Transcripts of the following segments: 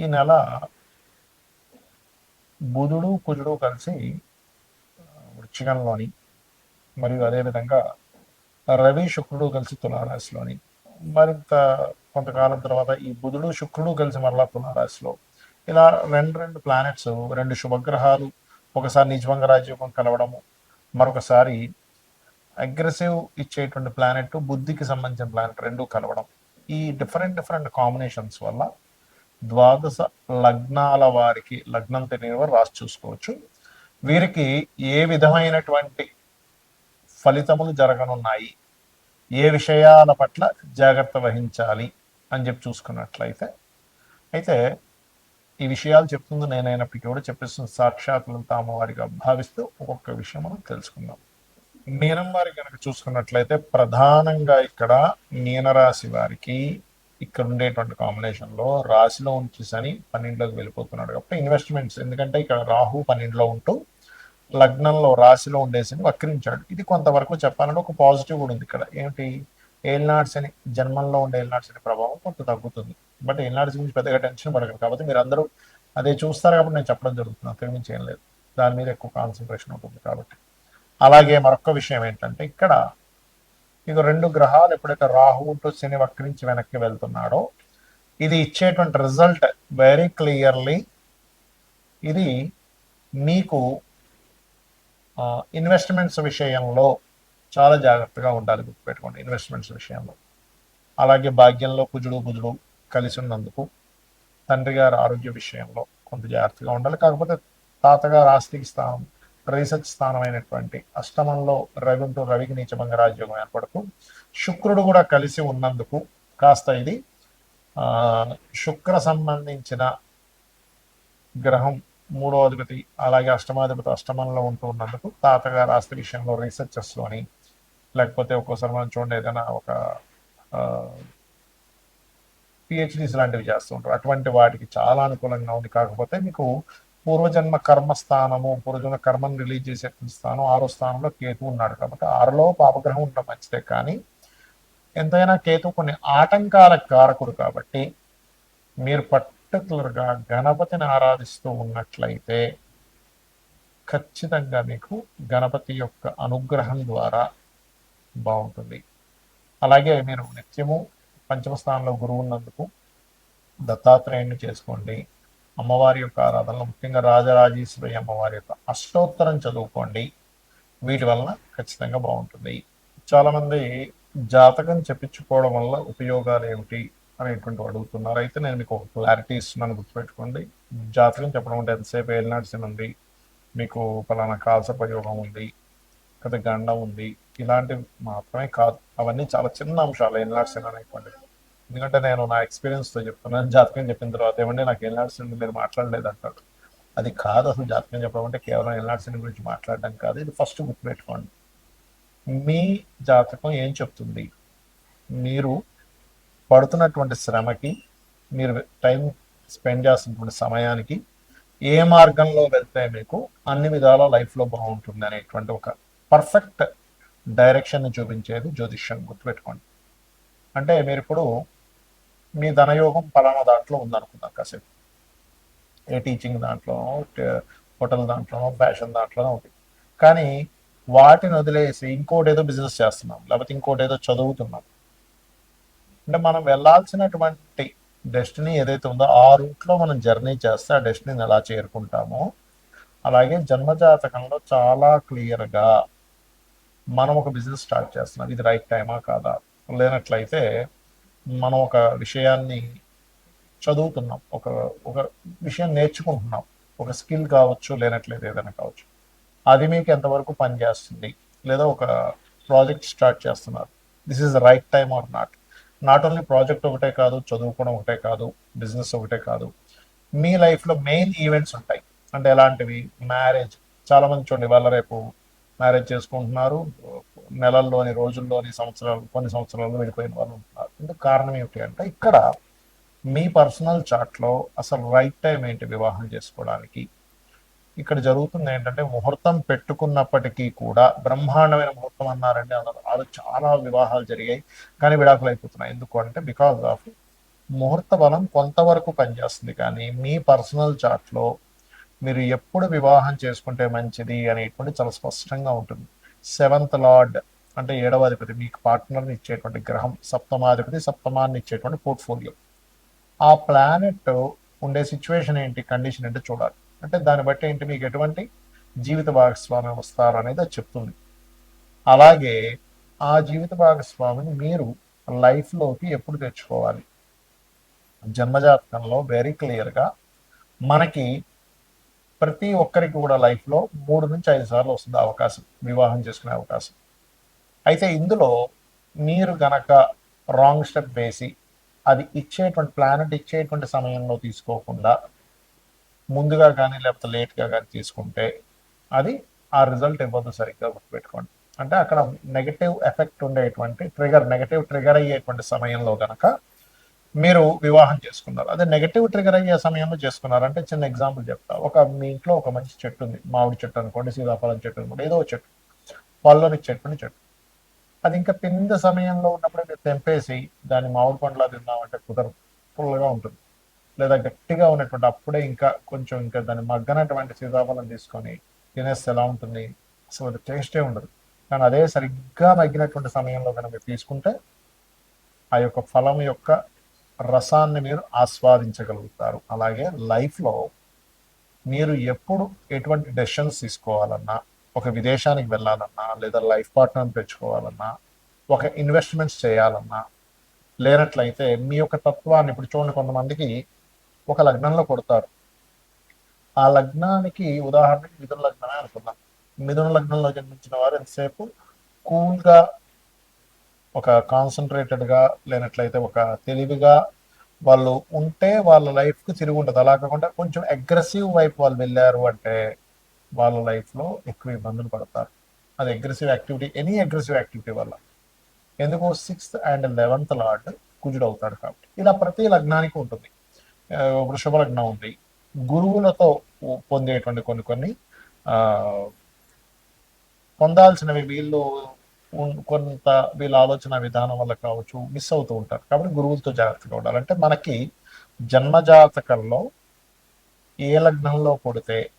ఈ నెల బుధుడు కుజుడు కలిసి ఆ, మరియు అదేవిధంగా రవి శుక్రుడు కలిసి తులారాశిలోని మరింత కొంతకాలం తర్వాత ఈ బుధుడు శుక్రుడు కలిసి మరలా తులారాశిలో ఇలా రెండు రెండు ప్లానెట్స్ రెండు శుభగ్రహాలు ఒకసారి నిజభంగ రాజ్యోగం కలవడము మరొకసారి అగ్రెసివ్ ఇచ్చేటువంటి ప్లానెట్ బుద్ధికి సంబంధించిన ప్లానెట్ రెండు కలవడం. ఈ డిఫరెంట్ డిఫరెంట్ కాంబినేషన్స్ వల్ల ద్వాదశ లగ్నాల వారికి లగ్నం తెలియని వారు రాసి చూసుకోవచ్చు. వీరికి ఏ విధమైనటువంటి ఫలితములు జరగనున్నాయి? ఏ విషయాల పట్ల జాగ్రత్త వహించాలి? అని చెప్పి చూసుకున్నట్లయితే అయితే ఈ విషయాలు చెప్తుంది నేనైనప్పటికీ కూడా చెప్పిస్తున్న సాక్షాత్తులను తాము వారిగా భావిస్తూ ఒక్కొక్క విషయం మనం తెలుసుకుందాం. మీనం వారి కనుక చూసుకున్నట్లయితే ప్రధానంగా ఇక్కడ మీనరాశి వారికి ఇక్కడ ఉండేటువంటి కాంబినేషన్లో రాశిలో ఉంచి శని పన్నెండులోకి వెళ్ళిపోతున్నాడు కాబట్టి ఇన్వెస్ట్మెంట్స్ ఎందుకంటే ఇక్కడ రాహు పన్నెండులో ఉంటూ లగ్నంలో రాశిలో ఉండేసని వక్రించాడు. ఇది కొంతవరకు చెప్పాలంటే ఒక పాజిటివ్ కూడా ఉంది ఇక్కడ. ఏమిటి? ఏలినాడ్స్ అని జన్మంలో ఉండే ఏలినాడ్స్ అనే ప్రభావం కొంత తగ్గుతుంది. బట్ ఏలినాడ్స్ గురించి పెద్దగా టెన్షన్ పడగలరు కాబట్టి మీరు అందరూ అదే చూస్తారు కాబట్టి నేను చెప్పడం జరుగుతుంది. అక్కడి నుంచి ఏం లేదు. దాని మీద ఎక్కువ కాన్సన్ట్రేషన్ ఉంటుంది కాబట్టి. అలాగే మరొక విషయం ఏంటంటే ఇక్కడ ఇక రెండు గ్రహాలు ఎప్పుడైతే రాహువు టు శని వక్రించి వెనక్కి వెళ్తున్నాడో ఇది ఇచ్చేటువంటి రిజల్ట్ వెరీ క్లియర్లీ ఇది మీకు ఇన్వెస్ట్మెంట్స్ విషయంలో చాలా జాగ్రత్తగా ఉండాలి గుర్తుపెట్టుకోండి ఇన్వెస్ట్మెంట్స్ విషయంలో. అలాగే భాగ్యంలో కుజుడు బుజుడు కలిసి ఉన్నందుకు తండ్రి గారి ఆరోగ్య విషయంలో కొంత జాగ్రత్తగా ఉండాలి. కాకపోతే తాతగారు ఆస్తికి స్థానం రీసెర్చ్ స్థానమైనటువంటి అష్టమంలో రవి ఉంటూ రవికి నీచభంగ రాజయోగం ఏర్పడుతూ శుక్రుడు కూడా కలిసి ఉన్నందుకు కాస్త ఇది శుక్ర సంబంధించిన గ్రహం మూడో అధిపతి అలాగే అష్టమాధిపతి అష్టమంలో ఉంటూ ఉన్నందుకు తాతగారు ఆస్తి విషయంలో రీసెర్చెస్లోని లేకపోతే ఒక్కోసారి మనం చూడండి ఏదైనా ఒక పిహెచ్డీస్ లాంటివి చేస్తూ ఉంటారు. అటువంటి వాటికి చాలా అనుకూలంగా ఉంది. కాకపోతే మీకు పూర్వజన్మ కర్మ స్థానము పూర్వజన్మ కర్మను రిలీజ్ చేసే స్థానం ఆరో స్థానంలో కేతు ఉన్నాడు కాబట్టి ఆరులో పాపగ్రహం ఉండడం మంచిదే. కానీ ఎంతైనా కేతు కొన్ని ఆటంకాల కారకుడు కాబట్టి మీరు పర్టికులర్గా గణపతిని ఆరాధిస్తూ ఉన్నట్లయితే ఖచ్చితంగా మీకు గణపతి యొక్క అనుగ్రహం ద్వారా బాగుంటుంది. అలాగే మీరు నిత్యము పంచమ స్థానంలో గురువు ఉన్నందుకు దత్తాత్రేయుని చేసుకోండి. అమ్మవారి యొక్క ఆరాధనలు ముఖ్యంగా రాజరాజేశ్వరి అమ్మవారి యొక్క అష్టోత్తరం చదువుకోండి. వీటి వలన ఖచ్చితంగా బాగుంటుంది. చాలామంది జాతకం చెప్పించుకోవడం వల్ల ఉపయోగాలు ఏమిటి అనేటువంటి అడుగుతున్నారు. అయితే నేను మీకు ఒక క్లారిటీ ఇస్తున్నాను గుర్తుపెట్టుకోండి. జాతకం చెప్పడం అంటే ఎంతసేపు ఏలినాడ్సిన ఉంది మీకు పలానా కాల్సపయోగం ఉంది కదా గండం ఉంది ఇలాంటివి మాత్రమే కాదు. అవన్నీ చాలా చిన్న అంశాలు ఏలినాడ్సిన అనేటువంటివి. ఎందుకంటే నేను నా ఎక్స్పీరియన్స్తో చెప్తున్నాను జాతకం చెప్పిన తర్వాత ఏమంటే నాకు ఏలినాడ్సిన మీరు మాట్లాడలేదు అంటాడు. అది కాదు అసలు జాతకం చెప్పడం అంటే కేవలం ఏలినాడ్సిన గురించి మాట్లాడడం కాదు ఇది ఫస్ట్ గుర్తుపెట్టుకోండి మీ జాతకం ఏం చెప్తుంది? మీరు పడుతున్నటువంటి శ్రమకి మీరు టైం స్పెండ్ చేస్తున్నటువంటి సమయానికి ఏ మార్గంలో వెళ్తే మీకు అన్ని విధాల లైఫ్లో బాగుంటుంది అనేటువంటి ఒక పర్ఫెక్ట్ డైరెక్షన్ చూపించేది జ్యోతిష్యం గుర్తుపెట్టుకోండి. అంటే మీరు ఇప్పుడు మీ ధనయోగం పలానా దాంట్లో ఉందనుకుందాం కాసేపు. ఏ టీచింగ్ దాంట్లోనో హోటల్ దాంట్లోనో ఫ్యాషన్ దాంట్లోనో ఉంది. కానీ వాటిని వదిలేసి ఇంకోటి ఏదో బిజినెస్ చేస్తున్నాం లేకపోతే ఇంకోటి ఏదో చదువుతున్నాం. అంటే మనం వెళ్ళాల్సినటువంటి డెస్టినీ ఏదైతే ఉందో ఆ రూట్లో మనం జర్నీ చేస్తే ఆ డెస్టినీని ఎలా చేరుకుంటామో అలాగే జన్మజాతకంలో చాలా క్లియర్గా మనం ఒక బిజినెస్ స్టార్ట్ చేస్తున్నాం. ఇది రైట్ టైమా కాదా? లేనట్లయితే మనం ఒక విషయాన్ని చదువుతున్నాం ఒక ఒక విషయం నేర్చుకుంటున్నాం ఒక స్కిల్ కావచ్చు లేనట్లేదు ఏదైనా కావచ్చు. అది మీకు ఎంతవరకు పనిచేస్తుంది లేదా ఒక ప్రాజెక్ట్ స్టార్ట్ చేస్తున్నారు. This is the right time or not. Not only project ఒకటే కాదు చదువుకోవడం ఒకటే కాదు బిజినెస్ ఒకటే కాదు. మీ లైఫ్లో మెయిన్ ఈవెంట్స్ ఉంటాయి. అంటే ఎలాంటివి? మ్యారేజ్. చాలా మంది చూడండి వాళ్ళ రేపు మ్యారేజ్ చేసుకుంటున్నారు. నెలల్లోని రోజుల్లోని సంవత్సరాలు కొన్ని సంవత్సరాలు వెళ్ళిపోయిన వాళ్ళు ఉంటున్నారు. ఇందుకు కారణం ఏమిటి అంటే ఇక్కడ మీ పర్సనల్ చాట్లో అసలు రైట్ టైం ఏంటి వివాహం చేసుకోవడానికి? ఇక్కడ జరుగుతుంది ఏంటంటే ముహూర్తం పెట్టుకున్నప్పటికీ కూడా బ్రహ్మాండమైన ముహూర్తం అన్నారండి. అన్నారు అది చాలా వివాహాలు జరిగాయి. కానీ విడాకులు అయిపోతున్నాయి. ఎందుకు అంటే బికాస్ ఆఫ్ ముహూర్త బలం కొంతవరకు పనిచేస్తుంది. కానీ మీ పర్సనల్ చాట్లో మీరు ఎప్పుడు వివాహం చేసుకుంటే మంచిది అనేటువంటి చాలా స్పష్టంగా ఉంటుంది. సెవెంత్ లార్డ్ అంటే ఏడవ అధిపతి మీకు పార్ట్నర్ని ఇచ్చేటువంటి గ్రహం సప్తమాధిపతి సప్తమాన్ని ఇచ్చేటువంటి పోర్ట్ఫోలియో ఆ ప్లానెట్ ఉండే సిచ్యువేషన్ ఏంటి కండిషన్ ఏంటి చూడాలి. అంటే దాన్ని బట్టి ఏంటి మీకు ఎటువంటి జీవిత భాగస్వామ్యం వస్తారు అనేది అది చెప్తుంది. అలాగే ఆ జీవిత భాగస్వామిని మీరు లైఫ్లోకి ఎప్పుడు తెచ్చుకోవాలి? జన్మజాతకంలో వెరీ క్లియర్గా మనకి ప్రతి ఒక్కరికి కూడా లైఫ్లో మూడు నుంచి ఐదు సార్లు వస్తుంది అవకాశం వివాహం చేసుకునే అవకాశం. అయితే ఇందులో మీరు గనక రాంగ్ స్టెప్ వేసి అది ఇచ్చేటువంటి ప్లానెట్ ఇచ్చేటువంటి సమయంలో తీసుకోకుండా ముందుగా కానీ లేకపోతే లేట్గా కానీ తీసుకుంటే అది ఆ రిజల్ట్ ఇవ్వదు సరిగ్గా గుర్తుపెట్టుకోండి. అంటే అక్కడ నెగటివ్ ఎఫెక్ట్ ఉండేటువంటి ట్రిగర్ నెగటివ్ ట్రిగర్ అయ్యేటువంటి సమయంలో కనుక మీరు వివాహం చేసుకున్నారు. అదే నెగటివ్ ట్రిగర్ అయ్యే సమయంలో చేసుకున్నారు. అంటే చిన్న ఎగ్జాంపుల్ చెప్తా. ఒక మీ ఇంట్లో ఒక మంచి చెట్టు ఉంది. మామిడి చెట్టు అనుకోండి సీతాఫలం చెట్టు అనుకోండి ఏదో ఒక చెట్టు. పళ్ళని చెట్టుని చెట్టు. అది ఇంకా పింద సమయంలో ఉన్నప్పుడు మీరు తెంపేసి దాన్ని మామిడి పండులా తిన్నామంటే కుదరదు. ఫుల్గా ఉంటుంది. లేదా గట్టిగా ఉన్నటువంటి అప్పుడే ఇంకా కొంచెం ఇంకా దాన్ని మగ్గనటువంటి సీతాఫలం తీసుకొని తినేస్తే ఎలా ఉంటుంది? అసలు అది టేస్టే ఉండదు. కానీ అదే సరిగ్గా మగ్గినటువంటి సమయంలో కనుక మీరు తీసుకుంటే ఆ యొక్క ఫలం యొక్క రసాన్ని మీరు ఆస్వాదించగలుగుతారు. అలాగే లైఫ్లో మీరు ఎప్పుడు ఎటువంటి డెసిషన్స్ తీసుకోవాలన్నా ఒక విదేశానికి వెళ్ళాలన్నా లేదా లైఫ్ పార్ట్నర్ని పెంచుకోవాలన్నా ఒక ఇన్వెస్ట్మెంట్స్ చేయాలన్నా లేనట్లయితే మీ యొక్క తత్వాన్ని ఇప్పుడు చూడండి కొంతమందికి ఒక లగ్నంలో కొడతారు. ఆ లగ్నానికి ఉదాహరణకి మిథున లగ్నమే అనుకుందాం. మిథున లగ్నంలో జన్మించిన వారు ఎంతసేపు? కూల్గా ఒక కాన్సన్ట్రేటెడ్గా లేనట్లయితే ఒక తెలివిగా వాళ్ళు ఉంటే వాళ్ళ లైఫ్కి తిరిగి ఉంటుంది అలా కాకుండా కొంచెం అగ్రెసివ్ వైపు వాళ్ళు వెళ్ళారు అంటే వాళ్ళ లైఫ్లో ఎక్కువ ఇబ్బందులు పడతారు. అది aggressive activity any aggressive activity వల్ల. ఎందుకు సిక్స్త్ అండ్ లెవెన్త్ లార్డ్ కుజుడు అవుతాడు కాబట్టి. ఇలా ప్రతి లగ్నానికి ఉంటుంది. వృషభ లగ్నం ఉంది. గురువులతో పొందేటువంటి కొన్ని కొన్ని ఆ, పొందాల్సినవి వీళ్ళు కొంత వీళ్ళ ఆలోచన విధానం వల్ల కావచ్చు మిస్ అవుతూ ఉంటారు. కాబట్టి గురువులతో జాగ్రత్తగా ఉండాలంటే మనకి జన్మజాతకంలో ఏ లగ్నంలో కొడితే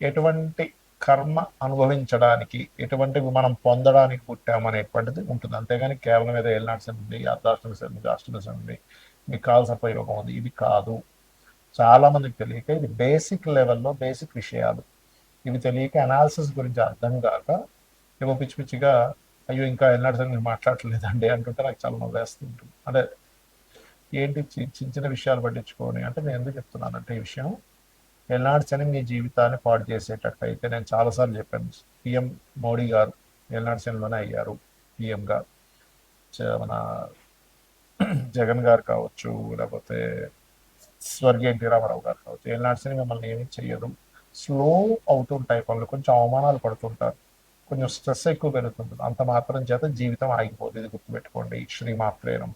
ఎటువంటి కర్మ అనుభవించడానికి ఎటువంటివి మనం పొందడానికి పుట్టామనేటువంటిది ఉంటుంది. అంతేగాని కేవలం ఏదో ఏలినాటి ఉంది అర్ధాష్టమి ఉంది అష్టమి ఉంది మీకు కావాల్సిన ప్రయోగం ఉంది ఇది కాదు. చాలా మందికి తెలియక ఇది బేసిక్ లెవెల్లో బేసిక్ విషయాలు. ఇవి తెలియక అనాలిసిస్ గురించి అర్థం కాక ఏవో పిచ్చి పిచ్చిగా అయ్యో ఇంకా ఎల్నాడు మీరు మాట్లాడలేదండి అంటుంటే నాకు చాలా నవ్వేస్తుంటుంది అంటే ఏంటి చి- చిన్న చిన్న విషయాలు పట్టించుకొని అంటే నేను ఎందుకు చెప్తున్నానంటే ఈ విషయం ఎల్నాడు మీ జీవితాన్ని పాడు చేసేటట్టు అయితే నేను చాలాసార్లు చెప్పాను. పిఎం మోడీ గారు ఎల్నాడు అయ్యారు? పిఎంగా మన జగన్ గారు కావచ్చు లేకపోతే స్వర్గీయ ఎన్టీ రామారావు గారు కావచ్చు ఏనాడు మిమ్మల్ని ఏమీ చెయ్యదు స్లో అవుతుంటాయి పనులు కొంచెం అవమానాలు పడుతుంటారు. కొంచెం స్ట్రెస్ ఎక్కువ పెరుగుతుంటుంది. అంత మాత్రం చేత జీవితం ఆగిపోతుంది ఇది గుర్తుపెట్టుకోండి. శ్రీమాత్రేనం